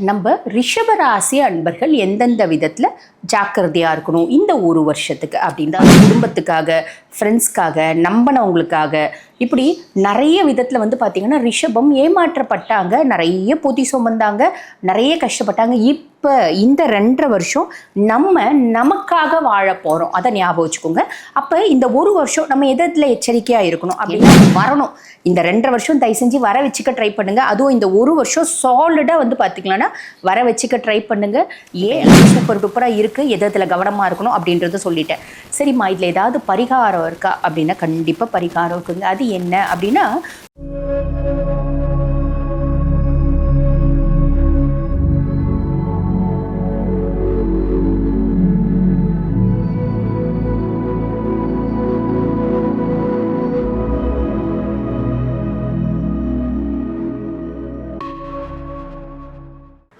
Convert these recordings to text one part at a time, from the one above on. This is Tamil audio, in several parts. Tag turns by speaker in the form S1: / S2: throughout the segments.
S1: நம்ம ரிஷபராசி அன்பர்கள் எந்தெந்த விதத்தில் ஜாக்கிரதையாக இருக்கணும் இந்த ஒரு வருஷத்துக்கு அப்படின்னு தான் குடும்பத்துக்காக ஃப்ரெண்ட்ஸ்க்காக நம்பினவங்களுக்காக இப்படி நிறைய விதத்தில் வந்து பார்த்திங்கன்னா ரிஷபம் ஏமாற்றப்பட்டாங்க நிறைய பொதி சுமந்தாங்க நிறைய கஷ்டப்பட்டாங்க. இப்போ இந்த ரெண்டரை வருஷம் நம்ம நமக்காக வாழ போகிறோம் அதை ஞாபகம் வச்சுக்கோங்க. அப்போ இந்த ஒரு வருஷம் நம்ம எதில் எச்சரிக்கையாக இருக்கணும் அப்படின்னா வரணும். இந்த ரெண்டரை வருஷம் தயவு செஞ்சு வர வச்சுக்க ட்ரை பண்ணுங்கள் அதுவும் இந்த ஒரு வருஷம் சாலிடாக வந்து பார்த்திங்கன்னா வர வச்சுக்க ட்ரை பண்ணுங்கள் ஏன் சூப்பர் டூப்பராக இருக்குது எதில் கவனமாக இருக்கணும் அப்படின்றத சொல்லிட்டேன். சரிம்மா இதில் ஏதாவது பரிகாரம் இருக்கா? அப்படின்னா கண்டிப்பாக பரிகாரம் இருக்குங்க. அது என்ன அப்படின்னா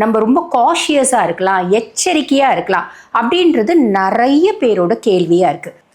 S1: நம்ம ரொம்ப காஷியஸாக இருக்கலாம் எச்சரிக்கையாக இருக்கலாம் அப்படின்றது நிறைய பேரோட கேள்வியாக இருக்குது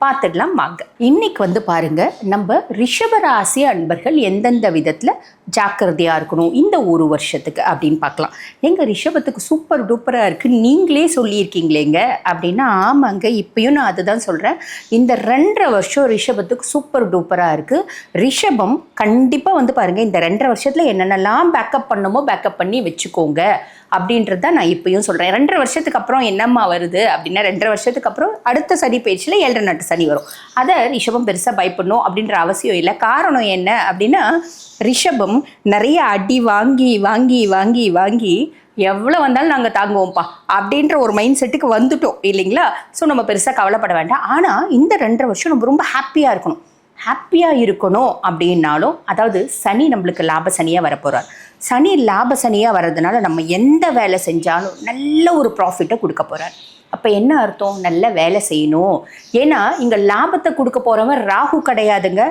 S1: பார்த்துடலாம் வாங்க. இன்னைக்கு வந்து பாருங்க நம்ம ரிஷபராசி அன்பர்கள் எந்தெந்த விதத்தில் ஜாக்கிரதையாக இருக்கணும் இந்த ஒரு வருஷத்துக்கு அப்படின்னு பார்க்கலாம். எங்கள் ரிஷபத்துக்கு சூப்பர் டூப்பராக இருக்குது நீங்களே சொல்லியிருக்கீங்களேங்க. அப்படின்னா ஆமாங்க இப்பயும் நான் அதுதான் சொல்கிறேன் இந்த ரெண்டரை வருஷம் ரிஷபத்துக்கு சூப்பர் டூப்பராக இருக்குது ரிஷபம் கண்டிப்பாக வந்து பாருங்கள் இந்த ரெண்டரை வருஷத்தில் என்னென்னலாம் பேக்கப் பண்ணுமோ பேக்கப் பண்ணி வச்சுக்கோங்க. அப்படின்றது தான் நான் இப்பயும் சொல்கிறேன் ரெண்டரை வருஷத்துக்கு அப்புறம் என்னம்மா வருது அப்படின்னா ரெண்டரை வருஷத்துக்கு அப்புறம் அடுத்த சனி பயிற்சியில் ஏழரை நாட்டு சனி வரும். அதை ரிஷபம் பெருசாக பயப்படணும் அப்படின்ற அவசியம் இல்லை. காரணம் என்ன அப்படின்னா ரிஷபம் நிறைய அடி வாங்கி வாங்கி வாங்கி வாங்கி எவ்வளோ வந்தாலும் நாங்கள் தாங்குவோம்ப்பா அப்படின்ற ஒரு மைண்ட் செட்டுக்கு வந்துட்டோம் இல்லைங்களா? ஸோ நம்ம பெருசாக கவலைப்பட வேண்டாம். ஆனால் இந்த ரெண்டரை வருஷம் நம்ம ரொம்ப ஹாப்பியாக இருக்கணும். ஹாப்பியாக இருக்கணும் அப்படின்னாலும் அதாவது சனி நம்மளுக்கு லாப சனியாக வரப்போகிறார் சனி லாப சனியாக வர்றதுனால நம்ம எந்த வேலை செஞ்சாலும் நல்ல ஒரு ப்ராஃபிட்டை கொடுக்க போகிறார் அப்போ என்ன அர்த்தம்? நல்ல வேலை செய்யணும். ஏன்னா இங்கே லாபத்தை கொடுக்க போகிறவன் ராகு கிடையாதுங்க.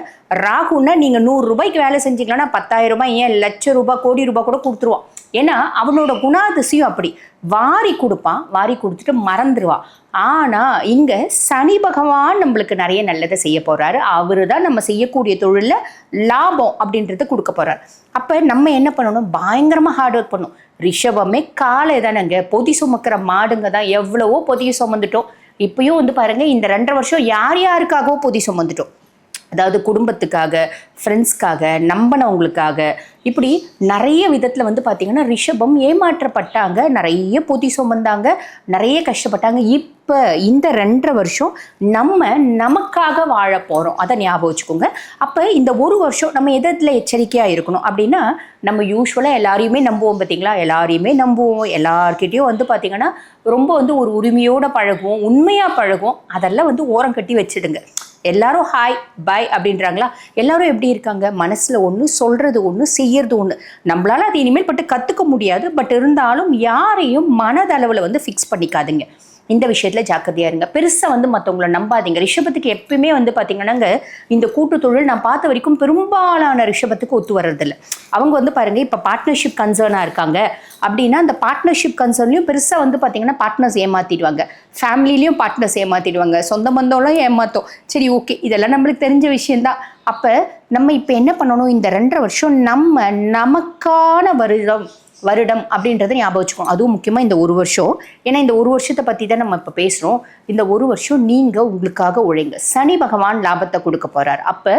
S1: ராகுன்னா நீங்கள் நூறுரூபாய்க்கு வேலை செஞ்சீங்கன்னா பத்தாயிரம் ரூபாய் ஏன் லட்ச ரூபாய் கோடி ரூபாய் கூட கொடுத்துருவான். ஏன்னா அவனோட குணாதிசயம் அப்படி. வாரி கொடுப்பான் வாரி கொடுத்துட்டு மறந்துடுவான் ஆனால் இங்கே சனி பகவான் நம்மளுக்கு நிறைய நல்லதை செய்ய போகிறாரு அவரு தான் நம்ம செய்யக்கூடிய தொழிலில் லாபம் அப்படின்றத கொடுக்க போகிறார் அப்போ நம்ம என்ன பண்ணணும்? பயங்கரமாக ஹார்ட் ஒர்க் பண்ணும் ரிஷபமே காலை தானேங்க. பொதி சுமக்கிற மாடுங்க தான். எவ்வளவோ பொதியை சுமந்துட்டோம். இப்பயும் வந்து பாருங்க இந்த ரெண்டரை வருஷம் யார் யாருக்காகவோ பொதி சுமந்துட்டோம். அதாவது குடும்பத்துக்காக ஃப்ரெண்ட்ஸ்க்காக நம்பினவங்களுக்காக. இப்படி நிறைய விதத்தில் வந்து பார்த்திங்கன்னா ரிஷபம் ஏமாற்றப்பட்டாங்க. நிறைய பொத்தி சுமந்தாங்க. நிறைய கஷ்டப்பட்டாங்க. இப்போ இந்த ரெண்டரை வருஷம் நம்ம நமக்காக வாழ போகிறோம் அதை ஞாபகம் வச்சுக்கோங்க. அப்போ இந்த ஒரு வருஷம் நம்ம எதில் எச்சரிக்கையாக இருக்கணும் அப்படின்னா நம்ம யூஸ்வலாக எல்லாரையுமே நம்புவோம் பார்த்தீங்களா எல்லாரையுமே நம்புவோம். எல்லார்கிட்டேயும் வந்து பார்த்திங்கன்னா ரொம்ப வந்து ஒரு உரிமையோடு பழகுவோம். உண்மையாக பழகுவோம். அதெல்லாம் வந்து ஓரம் கட்டி வச்சிடுங்க. எல்லாரும் ஹாய் பாய் அப்படின்றாங்களா? எல்லாரும் எப்படி இருக்காங்க? மனசில் ஒன்று சொல்கிறது ஒன்று செய்யறது ஒன்று நம்மளால அது இனிமேல் பட்டு கற்றுக்க முடியாது. பட் இருந்தாலும் யாரையும் மனதளவில் வந்து ஃபிக்ஸ் பண்ணிக்காதுங்க. இந்த விஷயத்தில் ஜாக்கிரதையாக இருங்க. பெருசாக வந்து மற்றவங்கள நம்பாதீங்க. ரிஷபத்துக்கு எப்பயுமே வந்து பார்த்தீங்கன்னாங்க இந்த கூட்டு தொழில் நான் பார்த்த வரைக்கும் பெரும்பாலான ரிஷபத்துக்கு ஒத்து வர்றதில்ல. அவங்க வந்து பாருங்க இப்போ பார்ட்னர்ஷிப் கன்சர்னாக இருக்காங்க. அப்படின்னா அந்த பார்ட்னர்ஷிப் கன்சர்ன்லையும் பெருசாக வந்து பார்த்தீங்கன்னா பார்ட்னர்ஸ் ஏமாற்றிடுவாங்க ஃபேமிலிலையும் பார்ட்னர்ஸ் ஏமாற்றிடுவாங்க சொந்த பந்தம்லாம் ஏமாத்தோம். சரி ஓகே இதெல்லாம் நம்மளுக்கு தெரிஞ்ச விஷயந்தான் அப்போ நம்ம இப்போ என்ன பண்ணணும்? இந்த ரெண்டரை வருஷம் நம்ம நமக்கான வருடம் வருடம் அப்படின்றத ஞாபகம் வச்சுக்கோங்க. அதுவும் முக்கியமாக இந்த ஒரு வருஷம். ஏன்னா இந்த ஒரு வருஷத்தை பற்றி தான் நம்ம இப்போ பேசுகிறோம் இந்த ஒரு வருஷம் நீங்கள் உங்களுக்காக உழைங்க. சனி பகவான் லாபத்தை கொடுக்க போகிறார் அப்போ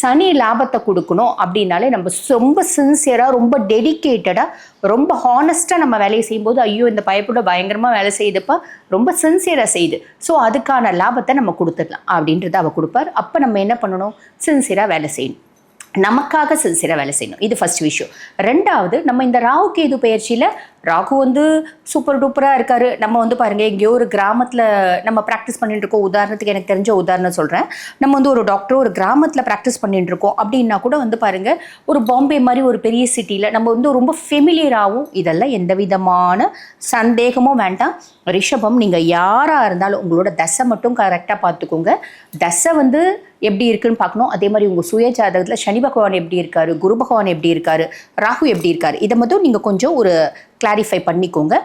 S1: சனி லாபத்தை கொடுக்கணும் அப்படின்னாலே நம்ம ரொம்ப சின்சியராக ரொம்ப டெடிக்கேட்டடாக ரொம்ப ஹானஸ்ட்டாக நம்ம வேலையை செய்யும்போது ஐயோ இந்த பயப்பட பயங்கரமாக வேலை செய்யுதுப்பா ரொம்ப சின்சியராக செய்யுது ஸோ அதுக்கான லாபத்தை நம்ம கொடுத்துடலாம் அப்படின்றத அவள் கொடுப்பார். அப்போ நம்ம என்ன பண்ணணும்? சின்சியராக வேலை செய்யணும். நமக்காக சில வேலை செய்யணும். இது ஃபர்ஸ்ட் விஷயம் ரெண்டாவது நம்ம இந்த ராகு கேது பயிற்சியில் ராகு வந்து சூப்பர் டூப்பராக இருக்காரு. நம்ம வந்து பாருங்கள் எங்கேயோ ஒரு கிராமத்தில் நம்ம ப்ராக்டிஸ் பண்ணிட்டு இருக்கோம். உதாரணத்துக்கு எனக்கு தெரிஞ்ச உதாரணம் சொல்கிறேன் நம்ம வந்து ஒரு டாக்டர் ஒரு கிராமத்தில் ப்ராக்டிஸ் பண்ணிட்டு இருக்கோம். அப்படின்னா கூட வந்து பாருங்கள் ஒரு பாம்பே மாதிரி ஒரு பெரிய சிட்டியில் நம்ம வந்து ரொம்ப ஃபெமிலியராகவும் இதெல்லாம் எந்த விதமான சந்தேகமும் வேண்டாம். ரிஷபம் நீங்கள் யாராக இருந்தாலும் உங்களோட தசை மட்டும் கரெக்டாக பார்த்துக்கோங்க. தசை வந்து எப்படி இருக்குன்னு பார்க்கணும். அதே மாதிரி உங்கள் சுய ஜாதகத்தில் சனி பகவான் எப்படி இருக்காரு? குரு பகவான் எப்படி இருக்காரு? ராகு எப்படி இருக்காரு? இதை மட்டும் நீங்கள் கொஞ்சம் ஒரு கிளாரிஃபை பண்ணிக்கோங்க.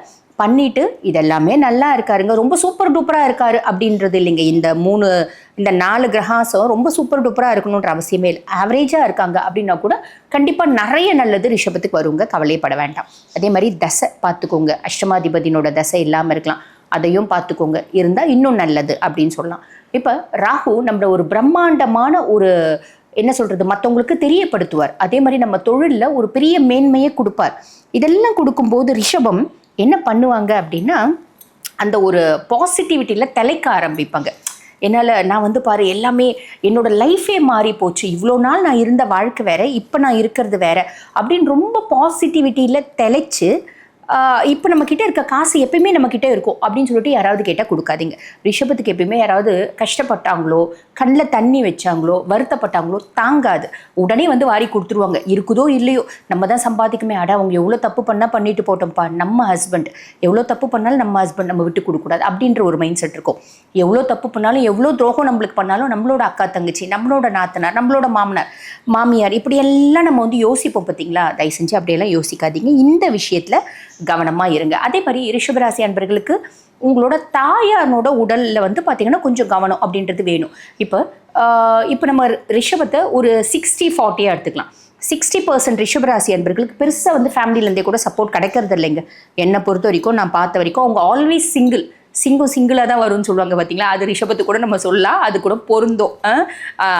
S1: பண்ணிட்டு இதெல்லாமே நல்லா இருக்காருங்க. ரொம்ப சூப்பர் டூப்பராக இருக்காரு அப்படின்றது இல்லைங்க. இந்த மூணு இந்த நாலு கிரகாசம் ரொம்ப சூப்பர் டூப்பராக இருக்கணுன்ற அவசியமே இல்லை. ஆவரேஜாக இருக்காங்க அப்படின்னா கூட கண்டிப்பாக நிறைய நல்லது ரிஷபத்துக்கு வருங்க. கவலைப்பட வேண்டாம். அதே மாதிரி தசை பார்த்துக்கோங்க. அஷ்டமாதிபதியினோட தசை இல்லாமல் இருக்கலாம். அதையும் பார்த்துக்கோங்க. இருந்தால் இன்னும் நல்லது அப்படின்னு சொல்லலாம். இப்போ ராகு நம்மள ஒரு பிரம்மாண்டமான ஒரு என்ன சொல்கிறது மற்றவங்களுக்கு தெரியப்படுத்துவார். அதே மாதிரி நம்ம தொழிலில் ஒரு பெரிய மேன்மையை கொடுப்பார். இதெல்லாம் கொடுக்கும்போது ரிஷபம் என்ன பண்ணுவாங்க அப்படின்னா அந்த ஒரு பாசிட்டிவிட்டியில் தலைக்க ஆரம்பிப்பாங்க. என்னால் நான் வந்து பாரு எல்லாமே என்னோட லைஃபே மாறி போச்சு. இவ்வளோ நாள் நான் இருந்த வாழ்க்கை வேற இப்போ நான் இருக்கிறது வேற அப்படின்னு ரொம்ப பாசிட்டிவிட்டியில் தெளிச்சு இப்போ நம்ம கிட்ட இருக்க காசு எப்பயுமே நம்ம கிட்ட இருக்கும் அப்படின்னு சொல்லிட்டு யாராவது கேட்டால் கொடுக்காதீங்க. ரிஷபத்துக்கு எப்பயுமே யாராவது கஷ்டப்பட்டாங்களோ கண்ணில் தண்ணி வச்சாங்களோ வருத்தப்பட்டாங்களோ தாங்காது. உடனே வந்து வாரி கொடுத்துருவாங்க. இருக்குதோ இல்லையோ நம்ம தான் சம்பாதிக்குமே. அட அவங்க எவ்வளோ தப்பு பண்ணால் பண்ணிட்டு போட்டோம்ப்பா. நம்ம ஹஸ்பண்ட் எவ்வளோ தப்பு பண்ணாலும் நம்ம ஹஸ்பண்ட் நம்ம விட்டு கொடுக்கக்கூடாது அப்படின்ற ஒரு மைண்ட் செட் இருக்கும். எவ்வளோ தப்பு பண்ணாலும் எவ்வளோ துரோகம் நம்மளுக்கு பண்ணாலும் நம்மளோட அக்கா தங்கச்சி நம்மளோட நாத்தனார் நம்மளோட மாமனார் மாமியார் இப்படி எல்லாம் நம்ம வந்து யோசிப்போம் பார்த்தீங்களா தயவு செஞ்சு அப்படியெல்லாம் யோசிக்காதீங்க. இந்த விஷயத்தில் கவனமாக இருங்க. அதே மாதிரி ரிஷபராசி அன்பர்களுக்கு உங்களோட தாயாரோட உடலில் வந்து பார்த்தீங்கன்னா கொஞ்சம் கவனம் அப்படின்றது வேணும். இப்போ இப்போ நம்ம ரிஷபத்தை ஒரு சிக்ஸ்டி ஃபார்ட்டியாக எடுத்துக்கலாம். சிக்ஸ்டி பர்சன்ட் ரிஷபராசி அன்பர்களுக்கு பெருசாக வந்து ஃபேமிலியிலேருந்தே கூட சப்போர்ட் கிடைக்கிறது இல்லைங்க. என்னை பொறுத்த வரைக்கும் நான் பார்த்த வரைக்கும் அவங்க ஆல்வேஸ் சிங்கிள் சிங்கம் சிங்கிளாக தான் வரும்னு சொல்லுவாங்க பார்த்தீங்களா அது ரிஷபத்து கூட நம்ம சொல்லலாம். அது கூட பொருந்தும்.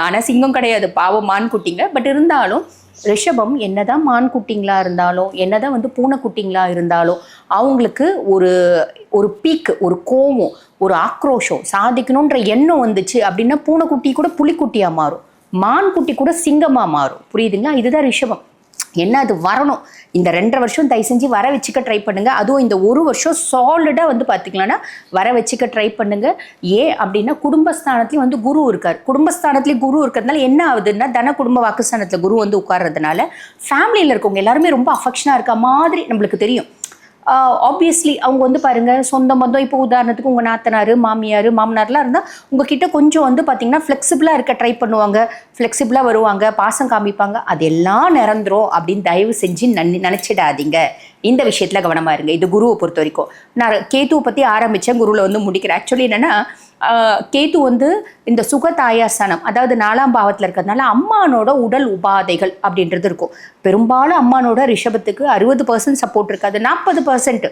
S1: ஆனால் சிங்கம் கிடையாது. பாவம் மான் குட்டிங்க. பட் இருந்தாலும் ரிஷபம் என்னதான் மான் குட்டிங்களா இருந்தாலும் என்னதான் வந்து பூனைக்குட்டிங்களா இருந்தாலும் அவங்களுக்கு ஒரு ஒரு பீக்கு ஒரு கோவம் ஒரு ஆக்ரோஷம் சாதிக்கணுன்ற எண்ணம் வந்துச்சு அப்படின்னா பூனைக்குட்டி கூட புலிக்குட்டியாக மாறும். மான் குட்டி கூட சிங்கமாக மாறும். புரியுதுங்களா? இதுதான் ரிஷபம். என்ன அது வரணும்? இந்த ரெண்டரை வருஷம் தயவு செஞ்சு வர வச்சுக்க ட்ரை பண்ணுங்க. அதுவும் இந்த ஒரு வருஷம் சாலிடாக வந்து பார்த்திங்களான்னா வர வச்சுக்க ட்ரை பண்ணுங்க. ஏன் அப்படின்னா குடும்பஸ்தானத்துலேயும் வந்து குரு இருக்கார். குடும்பஸ்தானத்துலேயும் குரு இருக்கிறதுனால என்ன ஆகுதுன்னா தன குடும்ப வாக்குஸ்தானத்தில் குரு வந்து உட்கார்றதுனால ஃபேமிலியில் இருக்கவங்க எல்லாருமே ரொம்ப அஃபெக்ஷனாக இருக்க மாதிரி நம்மளுக்கு தெரியும். ஆப்வியஸ்லி அவங்க வந்து பாருங்கள் சொந்த பந்தம். இப்போ உதாரணத்துக்கு உங்கள் நாத்தனார் மாமியார் மாமனார்லாம் இருந்தால் உங்ககிட்ட கொஞ்சம் வந்து பார்த்தீங்கன்னா ஃப்ளெக்சிபிளாக இருக்க ட்ரை பண்ணுவாங்க. ஃப்ளெக்சிபிளாக வருவாங்க பாசம் காமிப்பாங்க. அதெல்லாம் நிரந்தரும் அப்படின்னு தயவு செஞ்சு நன் நினச்சிடாதீங்க. இந்த விஷயத்தில் கவனமாக இருங்க. இது குருவை பொறுத்த வரைக்கும். நான் கேத்துவை பற்றி ஆரம்பித்தேன் குருவில் வந்து முடிக்கிறேன். ஆக்சுவலி என்னென்னா கேத்து வந்து இந்த சுகதாயாசனம் அதாவது நாலாம் பாவத்தில் இருக்கிறதுனால அம்மானோட உடல் உபாதைகள் அப்படின்றது இருக்கும். பெரும்பாலும் அம்மானோட ரிஷபத்துக்கு அறுபது பர்சன்ட் சப்போர்ட் இருக்காது. நாற்பது பர்சன்ட்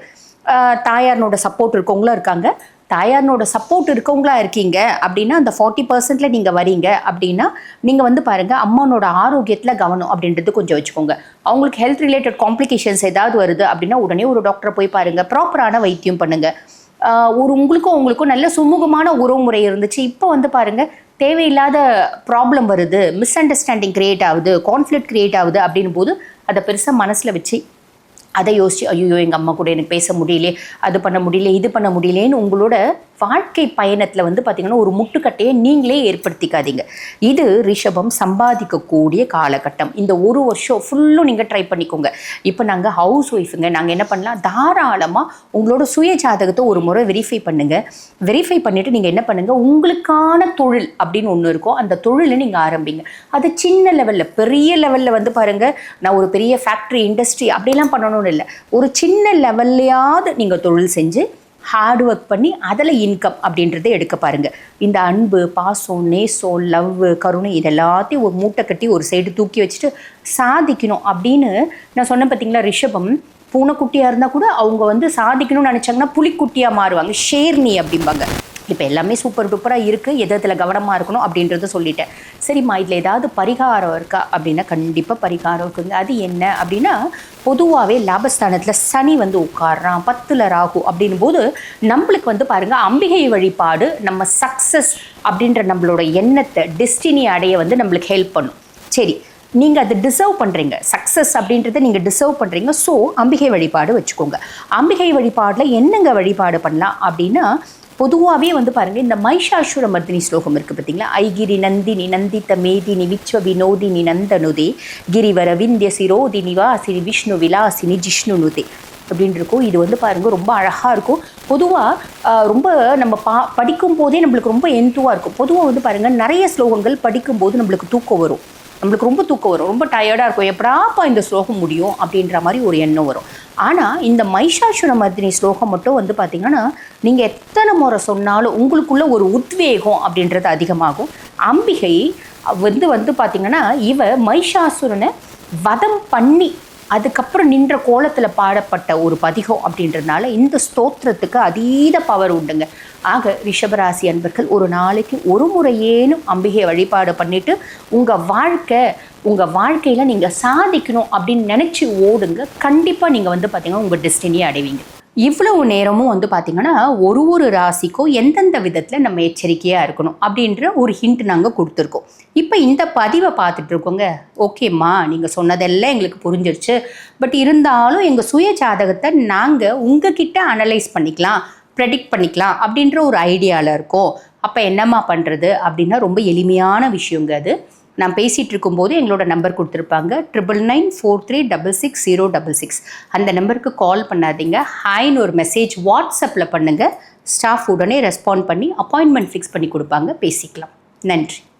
S1: தாயாரனோட சப்போர்ட் இருக்கவங்களும் இருக்காங்க. தாயாரனோட சப்போர்ட் இருக்கவங்களா இருக்கீங்க அப்படின்னா அந்த ஃபார்ட்டி பர்சன்ட்ல நீங்கள் வரீங்க அப்படின்னா நீங்கள் வந்து பாருங்கள் அம்மானோட ஆரோக்கியத்தில் கவனம் அப்படின்றது கொஞ்சம் வச்சுக்கோங்க. அவங்களுக்கு ஹெல்த் ரிலேட்டட் காம்ப்ளிகேஷன்ஸ் ஏதாவது வருது அப்படின்னா உடனே ஒரு டாக்டரை போய் பாருங்கள் ப்ராப்பரான வைத்தியம் பண்ணுங்கள் ஒரு உங்களுக்கும் உங்களுக்கும் நல்ல சுமூகமான உறவுமுறை இருந்துச்சு. இப்போ வந்து பாருங்கள் தேவையில்லாத ப்ராப்ளம் வருது மிஸ் அண்டர்ஸ்டாண்டிங் க்ரியேட் ஆகுது கான்ஃப்ளிக் க்ரியேட் ஆகுது அப்படின் போது அதை பெருசாக மனசில் வச்சு அதை யோசிச்சு ஐயோ எங்கள் அம்மா கூட எனக்கு பேச முடியலையே அது பண்ண முடியல இது பண்ண முடியலேன்னு உங்களோட வாழ்க்கை பயணத்தில் வந்து பார்த்திங்கன்னா ஒரு முட்டுக்கட்டையை நீங்களே ஏற்படுத்திக்காதீங்க. இது ரிஷபம் சம்பாதிக்கக்கூடிய காலகட்டம். இந்த ஒரு வருஷம் ஃபுல்லும் நீங்கள் ட்ரை பண்ணிக்கோங்க. இப்போ நாங்கள் ஹவுஸ் ஒய்ஃபுங்க நாங்கள் என்ன பண்ணலாம்? தாராளமாக உங்களோட சுய ஜாதகத்தை ஒரு முறை வெரிஃபை பண்ணுங்கள் வெரிஃபை பண்ணிவிட்டு நீங்கள் என்ன பண்ணுங்கள் உங்களுக்கான தொழில் அப்படின்னு ஒன்று இருக்கும். அந்த தொழிலை நீங்கள் ஆரம்பிங்க. அது சின்ன லெவலில் பெரிய லெவலில் வந்து பாருங்கள் நான் ஒரு பெரிய ஃபேக்ட்ரி இண்டஸ்ட்ரி அப்படிலாம் பண்ணணும்னு இல்லை. ஒரு சின்ன லெவல்லையாவது நீங்கள் தொழில் செஞ்சு ஹார்ட் ஒர்க் பண்ணி அதில் இன்கம் அப்படின்றத எடுக்க பாருங்கள் இந்த அன்பு பாசம் நேசம் லவ் கருணை இது எல்லாத்தையும் ஒரு மூட்டை கட்டி ஒரு சைடு தூக்கி வச்சுட்டு சாதிக்கணும் அப்படின்னு நான் சொன்னேன் பார்த்தீங்களா ரிஷபம்? பூனைக்குட்டியாக இருந்தால் கூட அவங்க வந்து சாதிக்கணும்னு நினச்சாங்கன்னா புலிக்குட்டியாக மாறுவாங்க. ஷேர்னி அப்படிம்பாங்க. இப்போ எல்லாமே சூப்பர் டூப்பராக இருக்குது எதத்தில் கவனமாக இருக்கணும் அப்படின்றத சொல்லிட்டேன். சரிம்மா இதில் ஏதாவது பரிகாரம் இருக்கா? அப்படின்னா கண்டிப்பாக பரிகாரம் இருக்குங்க. அது என்ன அப்படின்னா பொதுவாகவே லாபஸ்தானத்தில் சனி வந்து உட்காடுறான் பத்தில் ராகு அப்படின்னும் போது நம்மளுக்கு வந்து பாருங்கள் அம்பிகை வழிபாடு நம்ம சக்ஸஸ் அப்படின்ற நம்மளோட எண்ணத்தை டெஸ்டினி அடைய வந்து நம்மளுக்கு ஹெல்ப் பண்ணும். சரி நீங்கள் அதை டிசர்வ் பண்ணுறீங்க சக்ஸஸ் அப்படின்றத நீங்கள் டிசர்வ் பண்ணுறீங்க ஸோ அம்பிகை வழிபாடு வச்சுக்கோங்க. அம்பிகை வழிபாடில் என்னங்க வழிபாடு பண்ணலாம் அப்படின்னா பொதுவாகவே வந்து பாருங்கள் இந்த மைஷாசுர மர்தினி ஸ்லோகம் இருக்குது பார்த்தீங்களா ஐகிரி நந்தினி நந்தித்த மேதினி விச்வ வினோதினி நந்தனுதே. கிரிவர விந்திய சிரோதினி வாசினி விஷ்ணு விலாசினி ஜிஷ்ணுனுதே. அப்படின்னு இருக்கும். இது வந்து பாருங்கள் ரொம்ப அழகாக இருக்கும். பொதுவாக ரொம்ப நம்ம பா படிக்கும் போதே நம்மளுக்கு ரொம்ப எந்துவாக இருக்கும். பொதுவாக வந்து பாருங்கள் நிறைய ஸ்லோகங்கள் படிக்கும்போது நம்மளுக்கு தூக்கம் வரும். நம்மளுக்கு ரொம்ப தூக்கம் வரும். ரொம்ப டயர்டாக இருக்கும். எப்படாப்பா இந்த ஸ்லோகம் முடியும்? அப்படின்ற மாதிரி ஒரு எண்ணம் வரும். ஆனால் இந்த மைஷாசுர மர்தினி ஸ்லோகம் மட்டும் வந்து பார்த்திங்கன்னா நீங்கள் எத்தனை முறை சொன்னாலும் உங்களுக்குள்ள ஒரு உத்வேகம் அப்படின்றது அதிகமாகும். அம்பிகை வந்து வந்து பார்த்திங்கன்னா இவ மைஷாசுரனை வதம் பண்ணி அதுக்கப்புறம் நின்ற கோலத்தில் பாடப்பட்ட ஒரு பதிகம் அப்படின்றதுனால இந்த ஸ்தோத்திரத்துக்கு அதீத பவர் உண்டுங்க. ஆக ரிஷபராசி அன்பர்கள் ஒரு நாளைக்கு ஒரு முறையேனும் அம்பிகை வழிபாடு பண்ணிவிட்டு உங்கள் வாழ்க்கை உங்கள் வாழ்க்கையில் நீங்கள் சாதிக்கணும் அப்படின்னு நினச்சி ஓடுங்க. கண்டிப்பாக நீங்கள் வந்து பார்த்தீங்கன்னா உங்கள் டெஸ்டினியை அடைவீங்க. இவ்வளவு நேரமும் வந்து பார்த்திங்கன்னா ஒரு ஒரு ராசிக்கும் எந்தெந்த விதத்தில் நம்ம எச்சரிக்கையாக இருக்கணும் அப்படின்ற ஒரு ஹிண்ட் நாங்கள் கொடுத்துருக்கோம். இப்போ இந்த பதிவை பார்த்துட்டு இருக்கோங்க. ஓகேம்மா நீங்கள் சொன்னதெல்லாம் எங்களுக்கு புரிஞ்சிருச்சு. பட் இருந்தாலும் எங்கள் சுய ஜாதகத்தை நாங்கள் உங்ககிட்ட அனலைஸ் பண்ணிக்கலாம் ப்ரெடிக்ட் பண்ணிக்கலாம் அப்படின்ற ஒரு ஐடியாவில் இருக்கோம். அப்போ என்னம்மா பண்ணுறது அப்படின்னா ரொம்ப எளிமையான விஷயங்க அது. நான் பேசிகிட்டு இருக்கும்போது எங்களோட நம்பர் கொடுத்துருப்பாங்க. Triple nine four three double six zero double six அந்த நம்பருக்கு கால் பண்ணாதீங்க. ஹாய்னு ஒரு மெசேஜ் வாட்ஸ்அப்பில் பண்ணுங்கள் ஸ்டாஃப் உடனே ரெஸ்பாண்ட் பண்ணி அப்பாயின்மெண்ட் ஃபிக்ஸ் பண்ணி கொடுப்பாங்க. பேசிக்கலாம். நன்றி.